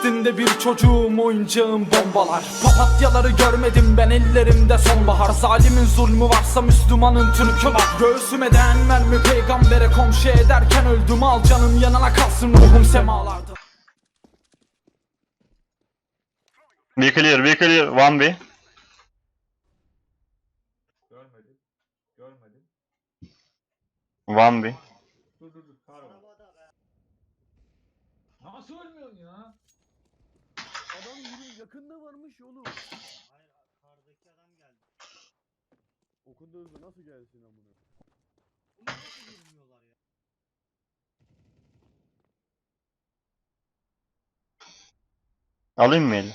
Filistin'de bir çocuğum oyuncağım bombalar Papatyaları görmedim ben ellerimde sonbahar Zalimin zulmü varsa Müslümanın Türk'ü var Göğsüme değen mermi peygambere komşu ederken öldüm Al canım yanına kalsın ruhum semalarda Be clear, be clear. One B. Görmedim. Görmedim. One B. Dur dur dur. Pardon. Nasıl ölmüyorsun ya? Yakında varmış oğlum. Hayır kardaki adam geldi. Okunda hızlı nasıl gelsin amına? Bunu nasıl vurmuyorlar ya? Alayım mı eli?